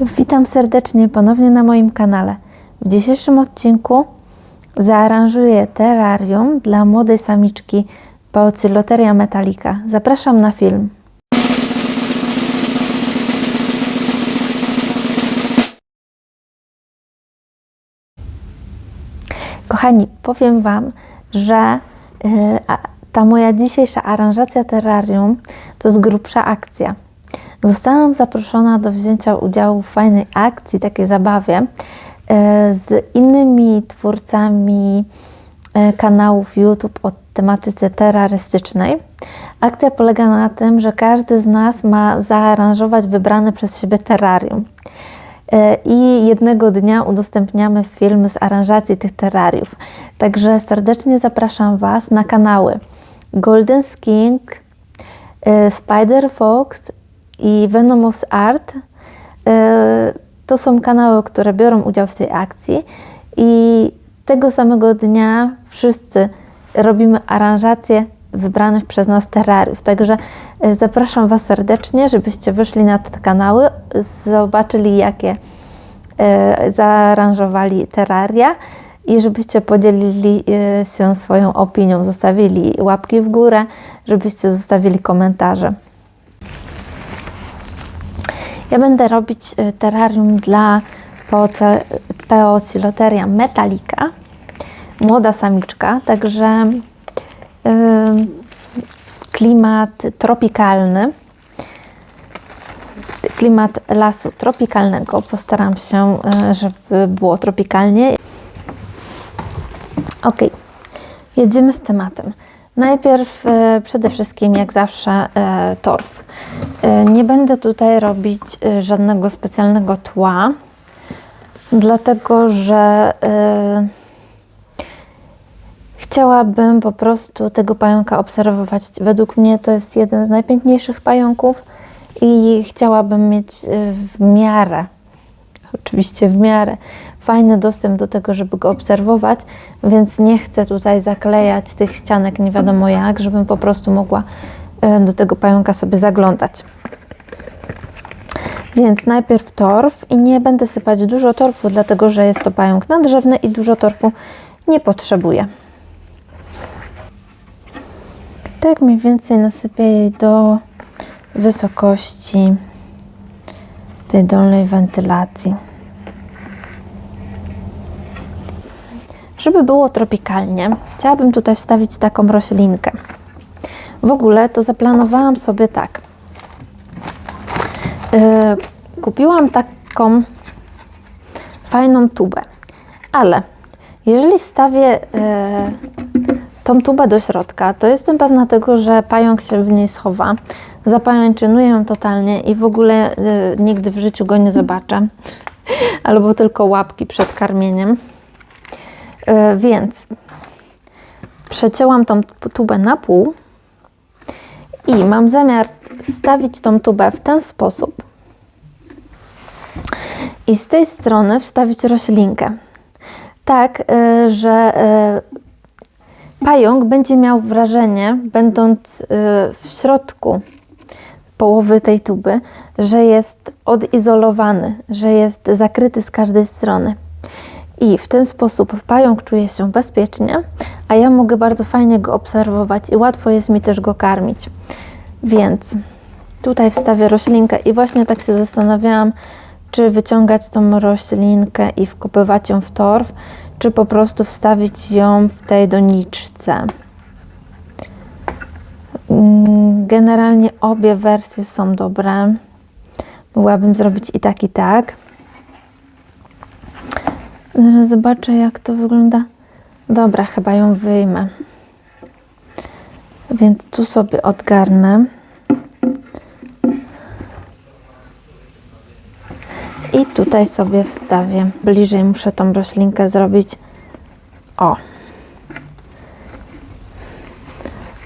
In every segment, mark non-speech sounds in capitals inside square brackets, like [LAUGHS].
Witam serdecznie ponownie na moim kanale. W dzisiejszym odcinku zaaranżuję terrarium dla młodej samiczki Paocyloteria metallica. Zapraszam na film. Kochani, powiem Wam, że y, ta moja dzisiejsza aranżacja terrarium to jest grubsza akcja. Zostałam zaproszona do wzięcia udziału w fajnej akcji, takiej zabawie y, z innymi twórcami y, kanałów YouTube o tematyce terrorystycznej. Akcja polega na tym, że każdy z nas ma zaaranżować wybrane przez siebie terrarium. E, I jednego dnia udostępniamy film z aranżacji tych terrariów. Także serdecznie zapraszam Was na kanały Golden Skink, e, Spider Fox i Venomous Art. E, To są kanały, które biorą udział w tej akcji i tego samego dnia wszyscy robimy aranżację wybranych przez nas terrariów. Także e, zapraszam Was serdecznie, żebyście wyszli na te kanały, zobaczyli jakie e, zaaranżowali terraria i żebyście podzielili się swoją opinią, zostawili łapki w górę, żebyście zostawili komentarze. Ja będę robić e, terrarium dla Paocyloteria metallica, młoda samiczka, także Ym, klimat tropikalny, klimat lasu tropikalnego. Postaram się, y, żeby było tropikalnie. Ok, jedziemy z tematem. Najpierw y, przede wszystkim, jak zawsze, y, torf. Y, Nie będę tutaj robić żadnego specjalnego tła, dlatego że Chciałabym po prostu tego pająka obserwować. Według mnie to jest jeden z najpiękniejszych pająków i chciałabym mieć w miarę, oczywiście w miarę, fajny dostęp do tego, żeby go obserwować, więc nie chcę tutaj zaklejać tych ścianek nie wiadomo jak, żebym po prostu mogła y, do tego pająka sobie zaglądać. Więc najpierw torf i nie będę sypać dużo torfu, dlatego że jest to pająk nadrzewny i dużo torfu nie potrzebuje. Tak mniej więcej nasypię jej do wysokości tej dolnej wentylacji. Żeby było tropikalnie, chciałabym tutaj wstawić taką roślinkę. W ogóle to zaplanowałam sobie tak. Yy, kupiłam taką fajną tubę, ale jeżeli wstawię yy, tą tubę do środka, to jestem pewna tego, że pająk się w niej schowa. Zapajęczynuję ją totalnie i w ogóle y, nigdy w życiu go nie zobaczę. [LAUGHS] Albo tylko łapki przed karmieniem. Y, więc przecięłam tą tubę na pół i mam zamiar stawić tą tubę w ten sposób i z tej strony wstawić roślinkę. Tak, y, że y, pająk będzie miał wrażenie, będąc w środku połowy tej tuby, że jest odizolowany, że jest zakryty z każdej strony. I w ten sposób pająk czuje się bezpiecznie, a ja mogę bardzo fajnie go obserwować i łatwo jest mi też go karmić. Więc tutaj wstawię roślinkę i właśnie tak się zastanawiałam, czy wyciągać tą roślinkę i wkopywać ją w torf, czy po prostu wstawić ją w tej doniczce. Mm, Generalnie obie wersje są dobre. Mogłabym zrobić i tak, i tak. Zaraz zobaczę, jak to wygląda. Dobra, chyba ją wyjmę. Więc tu sobie odgarnę. I tutaj sobie wstawię. Bliżej muszę tą roślinkę zrobić. O.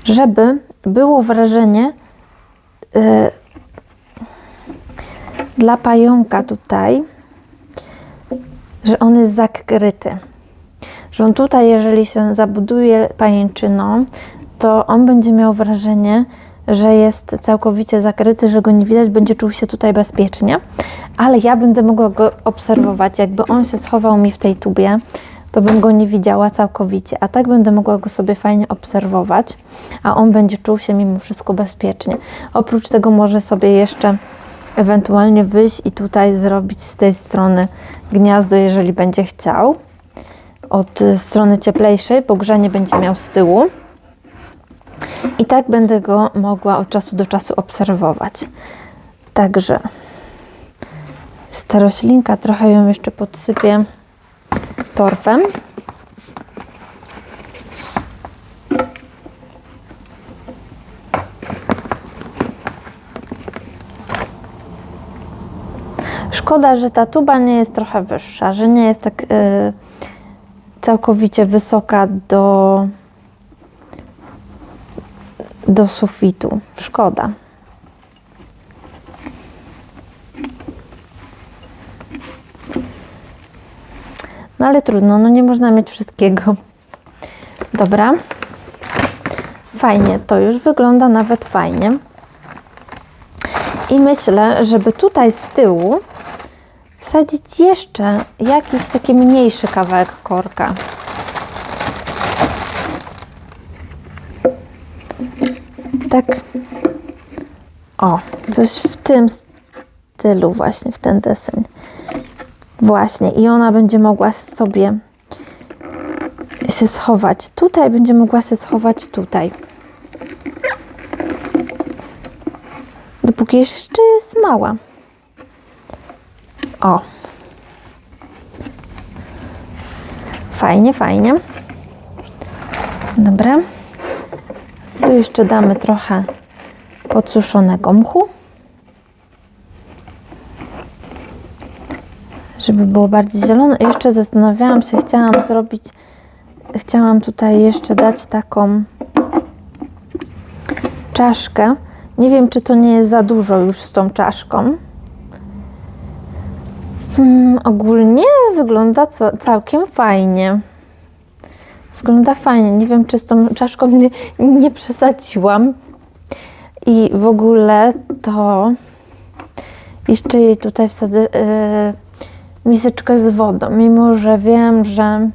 Żeby było wrażenie y, dla pająka tutaj, że on jest zakryty. Że on tutaj, jeżeli się zabuduje pajęczyną, to on będzie miał wrażenie, że jest całkowicie zakryty, że go nie widać, będzie czuł się tutaj bezpiecznie, ale ja będę mogła go obserwować. Jakby on się schował mi w tej tubie, to bym go nie widziała całkowicie, a tak będę mogła go sobie fajnie obserwować, a on będzie czuł się mimo wszystko bezpiecznie. Oprócz tego może sobie jeszcze ewentualnie wyjść i tutaj zrobić z tej strony gniazdo, jeżeli będzie chciał. Od y, strony cieplejszej, bo grzanie będzie miał z tyłu. I tak będę go mogła od czasu do czasu obserwować. Także z ta roślinka trochę ją jeszcze podsypię torfem. Szkoda, że ta tuba nie jest trochę wyższa, że nie jest tak y, całkowicie wysoka do, do sufitu. Szkoda. No ale trudno, no nie można mieć wszystkiego. Dobra. Fajnie, to już wygląda nawet fajnie. I myślę, żeby tutaj z tyłu wsadzić jeszcze jakiś taki mniejszy kawałek korka. Tak. O, coś w tym stylu właśnie, w ten deseń. Właśnie, i ona będzie mogła sobie się schować tutaj, będzie mogła się schować tutaj. Dopóki jeszcze jest mała. O. Fajnie, fajnie. Dobra. Tu jeszcze damy trochę podsuszonego mchu. żeby było bardziej zielone. Jeszcze zastanawiałam się, chciałam zrobić, chciałam tutaj jeszcze dać taką czaszkę. Nie wiem, czy to nie jest za dużo już z tą czaszką. Hmm, ogólnie wygląda całkiem fajnie. Wygląda fajnie. Nie wiem, czy z tą czaszką nie, nie przesadziłam. I w ogóle to jeszcze jej tutaj wsadzę. Yy, miseczkę z wodą, mimo że wiem, że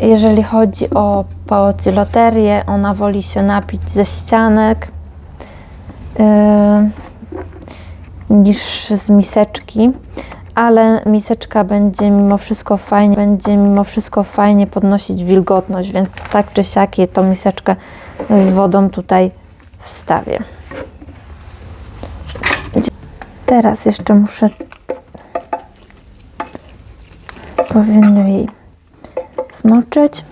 jeżeli chodzi o paociloterię, ona woli się napić ze ścianek yy, niż z miseczki, ale miseczka będzie mimo wszystko fajnie, będzie mimo wszystko fajnie podnosić wilgotność, więc tak czy siak tą miseczkę z wodą tutaj wstawię. Teraz jeszcze muszę powinno jej zmoczyć,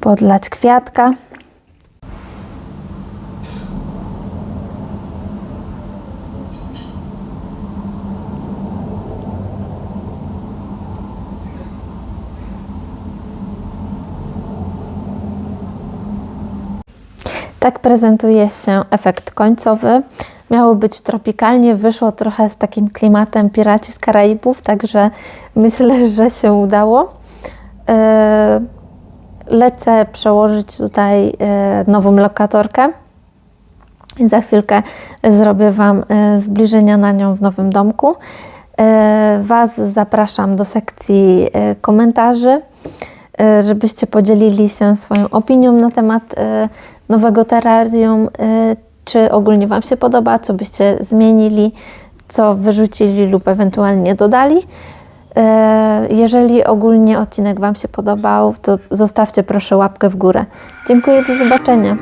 podlać kwiatka. Prezentuje się efekt końcowy. Miało być tropikalnie, wyszło trochę z takim klimatem Piraci z Karaibów, także myślę, [LAUGHS] że się udało. E, lecę przełożyć tutaj e, nową lokatorkę. Za chwilkę zrobię Wam e, zbliżenia na nią w nowym domku. Was zapraszam do sekcji komentarzy, żebyście podzielili się swoją opinią na temat nowego terrarium czy ogólnie Wam się podoba, co byście zmienili, co wyrzucili lub ewentualnie dodali. E, jeżeli ogólnie odcinek Wam się podobał, to zostawcie proszę łapkę w górę. Dziękuję, do zobaczenia.